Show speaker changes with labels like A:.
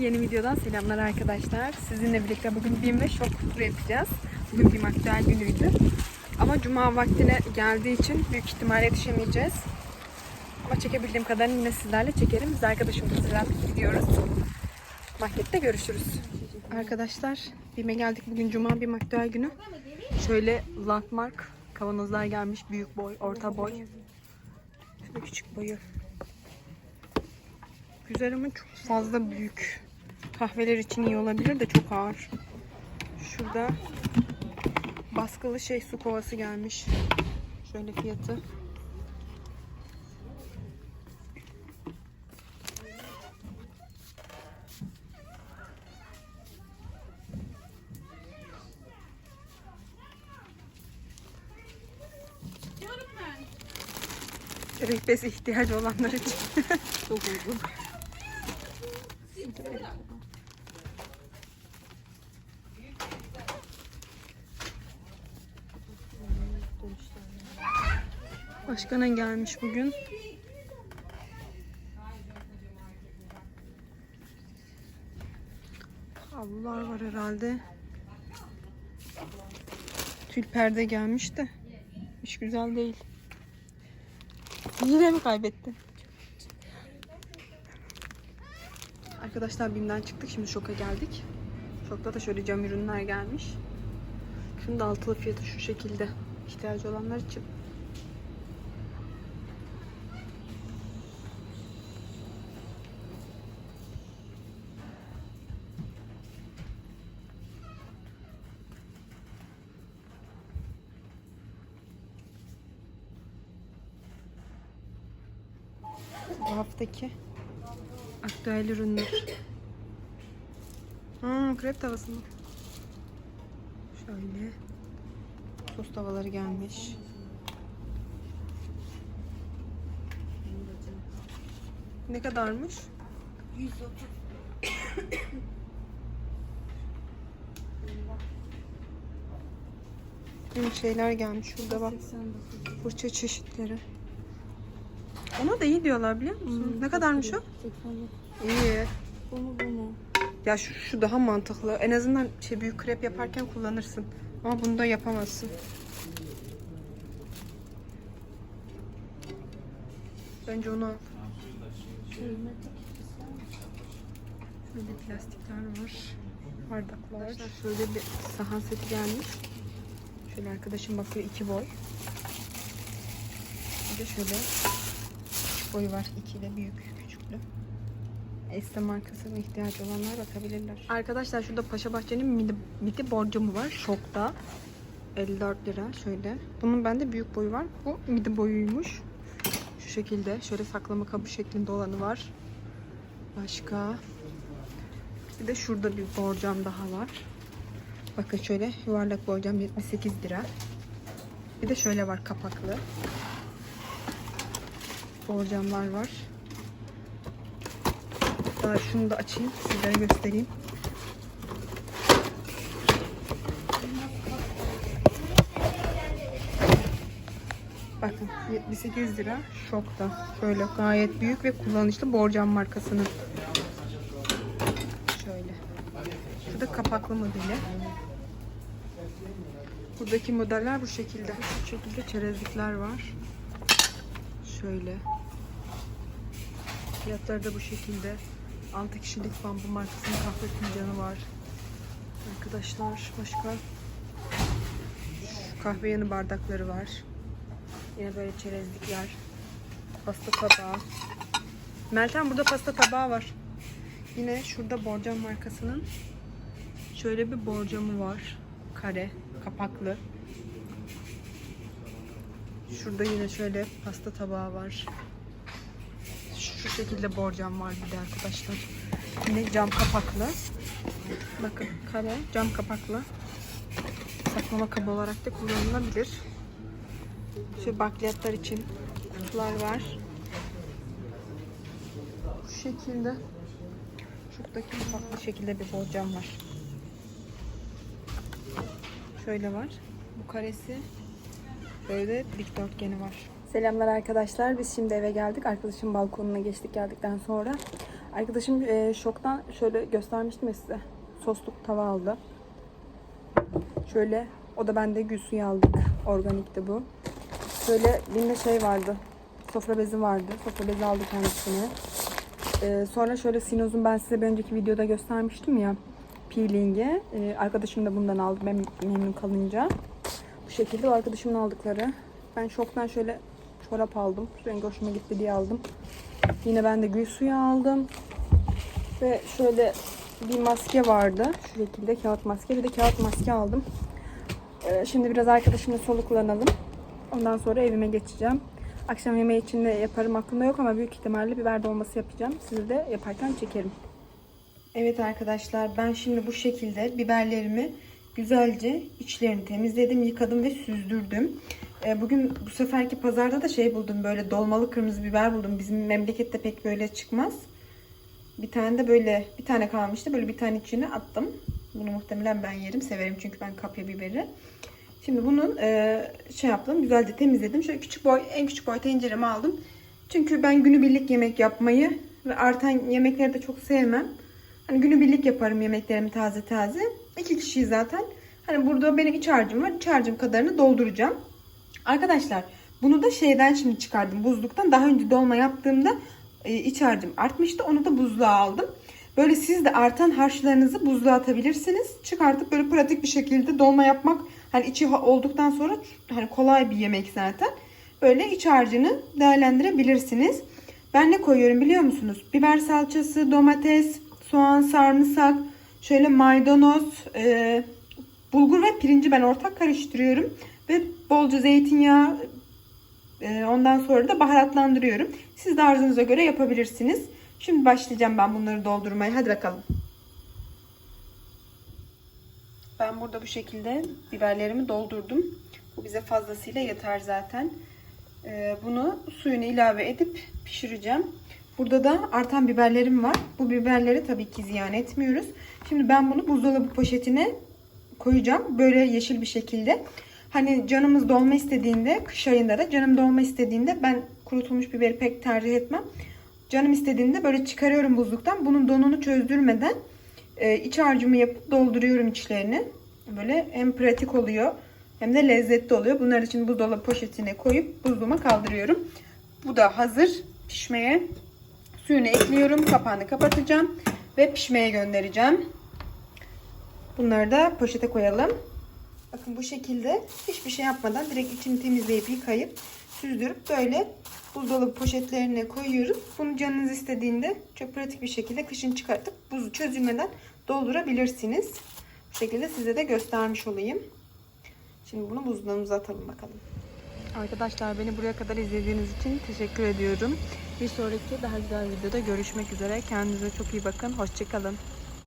A: Yeni videodan selamlar arkadaşlar. Sizinle birlikte bugün BİM ve şok turu yapacağız. Bugün BİM aktüel günüydü. Ama cuma vaktine geldiği için büyük ihtimalle yetişemeyeceğiz. Ama çekebildiğim kadarını yine sizlerle çekerim. Biz arkadaşımla hazırlandık gidiyoruz. Markette görüşürüz. Arkadaşlar BİM'e geldik. Bugün cuma BİM aktüel günü. Şöyle landmark kavanozlar gelmiş. Büyük boy, orta boy. Şöyle küçük boyu. Güzel ama çok fazla büyük. Kahveler için iyi olabilir de çok ağır. Şurada baskılı şey su kovası gelmiş. Şöyle fiyatı. Bezi ihtiyacı olanlar için. çok uygun. Başkana gelmiş bugün. Havlular var herhalde. Tül perde gelmiş de hiç güzel değil. Yine mi kaybettin? Arkadaşlar BİM'den çıktık. Şimdi şoka geldik. Şokta da şöyle cam ürünler gelmiş. Şunun da altılı fiyatı şu şekilde. ihtiyacı olanlar için. Bu haftaki aktüel ürünler. Hmm, krep tavası mı? Şöyle. Sos tavaları gelmiş. Ne kadarmış?
B: 130.
A: Hı, şeyler gelmiş şurada bak.
B: 89.
A: Fırça çeşitleri. Ona da iyi diyorlar biliyor musun? ne kadarmış o?
B: 89.
A: İyi.
B: Bu mu bu mu?
A: Ya şu, şu daha mantıklı. En azından şey büyük krep yaparken kullanırsın. Ama bunu da yapamazsın. Bence onu al.
B: Kıymetli.
A: Şöyle plastikler var. Bardaklar. Şöyle bir sahan seti gelmiş. Şöyle arkadaşım bakıyor iki boy. Bir de şöyle boyu var. İki de büyük küçüklü. Este markasına ihtiyacı olanlar bakabilirler. Arkadaşlar şurada Paşa Bahçe'nin midi, midi borcumu var. Şokta. 54 lira şöyle. Bunun bende büyük boyu var. Bu midi boyuymuş. Şu şekilde. Şöyle saklama kabı şeklinde olanı var. Başka. Bir de şurada bir borcam daha var. Bakın şöyle yuvarlak borcam 78 lira. Bir de şöyle var kapaklı. Borcamlar var. Daha şunu da açayım sizlere göstereyim. Bakın 78 lira şokta. Şöyle gayet büyük ve kullanışlı borcam markasının. Şöyle. Şurada kapaklı modeli. Buradaki modeller bu şekilde. Bu şekilde çerezlikler var. Şöyle. Fiyatları da bu şekilde. 6 kişilik bambu markasının kahve fincanı var. Arkadaşlar başka kahve yanı bardakları var. Yine böyle çerezlikler. Pasta tabağı. Meltem burada pasta tabağı var. Yine şurada borcam markasının şöyle bir borcamı var. Kare, kapaklı. Şurada yine şöyle pasta tabağı var. Şu şekilde borcam var bir de arkadaşlar. Yine cam kapaklı. Bakın kare, cam kapaklı. Saklama kabı olarak da kullanılabilir. Şu bakliyatlar için kutular var. Bu şekilde. Şuradaki farklı şekilde bir borcam var. Şöyle var. Bu karesi. Böyle dikdörtgeni var. Selamlar arkadaşlar. Biz şimdi eve geldik. Arkadaşım balkonuna geçtik geldikten sonra. Arkadaşım e, şoktan şöyle göstermiştim ya size. Sosluk tava aldı. Şöyle o da bende gül suyu aldık. Organikti bu. Şöyle birinde şey vardı. Sofra bezi vardı. Sofra bezi aldı kendisine. Ee, sonra şöyle Sinoz'un ben size bir önceki videoda göstermiştim ya. Peeling'i. Ee, arkadaşım da bundan aldı mem- memnun kalınca. Şekilde arkadaşımın aldıkları. Ben şoktan şöyle çorap aldım. Rengi hoşuma gitti diye aldım. Yine ben de gül suyu aldım. Ve şöyle bir maske vardı. Şu şekilde kağıt maske. Bir de kağıt maske aldım. Ee, şimdi biraz arkadaşımla soluklanalım. Ondan sonra evime geçeceğim. Akşam yemeği için de yaparım aklımda yok ama büyük ihtimalle biber dolması yapacağım. Sizi de yaparken çekerim. Evet arkadaşlar ben şimdi bu şekilde biberlerimi güzelce içlerini temizledim, yıkadım ve süzdürdüm. Ee, Bugün bu seferki pazarda da şey buldum böyle dolmalı kırmızı biber buldum. Bizim memlekette pek böyle çıkmaz. Bir tane de böyle bir tane kalmıştı. Böyle bir tane içine attım. Bunu muhtemelen ben yerim. Severim çünkü ben kapya biberi. Şimdi bunun e, şey yaptım. Güzelce temizledim. Şöyle küçük boy, en küçük boy tencereme aldım. Çünkü ben günübirlik yemek yapmayı ve artan yemekleri de çok sevmem. Hani günübirlik yaparım yemeklerimi taze taze. İki kişiyi zaten. Hani burada benim iç harcım var. İç harcım kadarını dolduracağım. Arkadaşlar bunu da şeyden şimdi çıkardım buzluktan. Daha önce dolma yaptığımda e, iç harcım artmıştı. Onu da buzluğa aldım. Böyle siz de artan harçlarınızı buzluğa atabilirsiniz. Çıkartıp böyle pratik bir şekilde dolma yapmak hani içi olduktan sonra hani kolay bir yemek zaten. Böyle iç harcını değerlendirebilirsiniz. Ben ne koyuyorum biliyor musunuz? Biber salçası, domates, soğan, sarımsak, şöyle maydanoz, e, bulgur ve pirinci ben ortak karıştırıyorum. Ve bolca zeytinyağı, e, ondan sonra da baharatlandırıyorum. Siz de arzunıza göre yapabilirsiniz. Şimdi başlayacağım ben bunları doldurmaya. Hadi bakalım. Ben burada bu şekilde biberlerimi doldurdum. Bu bize fazlasıyla yeter zaten. Ee, bunu suyunu ilave edip pişireceğim. Burada da artan biberlerim var. Bu biberleri tabii ki ziyan etmiyoruz. Şimdi ben bunu buzdolabı poşetine koyacağım. Böyle yeşil bir şekilde. Hani canımız dolma istediğinde, kış ayında da canım dolma istediğinde ben kurutulmuş biberi pek tercih etmem. Canım istediğinde böyle çıkarıyorum buzluktan. Bunun donunu çözdürmeden e, iç harcımı yapıp dolduruyorum içlerini. Böyle hem pratik oluyor hem de lezzetli oluyor. Bunlar için buzdolabı poşetine koyup buzluğuma kaldırıyorum. Bu da hazır pişmeye. Suyunu ekliyorum. Kapağını kapatacağım. Ve pişmeye göndereceğim. Bunları da poşete koyalım. Bakın bu şekilde hiçbir şey yapmadan direkt içini temizleyip yıkayıp süzdürüp böyle buzdolabı poşetlerine koyuyoruz. Bunu canınız istediğinde çok pratik bir şekilde kışın çıkartıp buzu çözülmeden doldurabilirsiniz. Bu şekilde size de göstermiş olayım. Şimdi bunu buzluğumuza atalım bakalım. Arkadaşlar beni buraya kadar izlediğiniz için teşekkür ediyorum. Bir sonraki daha güzel videoda görüşmek üzere. Kendinize çok iyi bakın. Hoşçakalın.